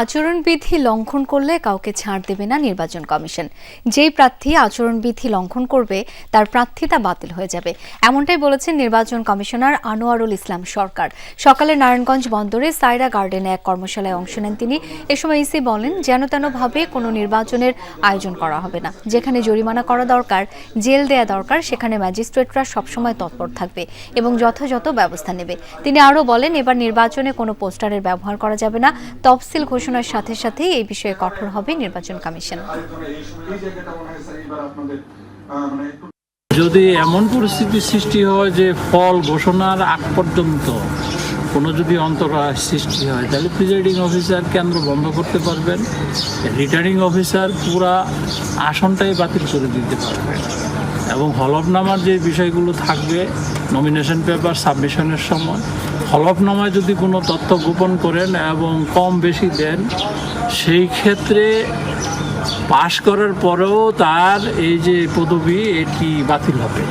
আচরণবিধি লঙ্ঘন করলে কাউকে ছাড় দেবে না নির্বাচন কমিশন। যেই প্রার্থী আচরণবিধি লঙ্ঘন করবে, তার প্রার্থিতা বাতিল হয়ে যাবে। এমনটাই বলেছেন নির্বাচন কমিশনার আনোয়ারুল ইসলাম সরকার। সকালে নারায়ণগঞ্জ বন্দরে সাইরা গার্ডেনে এক কর্মশালায় অংশ নেন তিনি। এ সময় ইসি বলেন, যেন তেনভাবে কোনো নির্বাচনের আয়োজন করা হবে না। যেখানে জরিমানা করা দরকার, জেল দেয়া দরকার, সেখানে ম্যাজিস্ট্রেটরা সবসময় তৎপর থাকবে এবং যথাযথ ব্যবস্থা নেবে। তিনি আরও বলেন, এবার নির্বাচনে কোনো পোস্টারের ব্যবহার করা যাবে না। তফসিল ঘোষণার সাথে সাথেই এই বিষয়ে কঠোর হবে নির্বাচন কমিশন। যদি এমন পরিস্থিতি সৃষ্টি হয় যে ফল ঘোষণার আগ পর্যন্ত কোনো যদি অন্তরায় সৃষ্টি হয়, তাহলে প্রিজাইডিং অফিসার কেন্দ্র বন্ধ করতে পারবেন রিটার্নিং অফিসার পুরা আসনটাই বাতিল করে দিতে পারবেন। এবং হলফনামার যে বিষয়গুলো থাকবে নমিনেশন পেপার সাবমিশনের সময়, হলফনামায় যদি কোনো তথ্য গোপন করেন এবং কম বেশি দেন, সেই ক্ষেত্রে পাশ করার পরেও তার এই যে পদবি, এটি বাতিল হবে।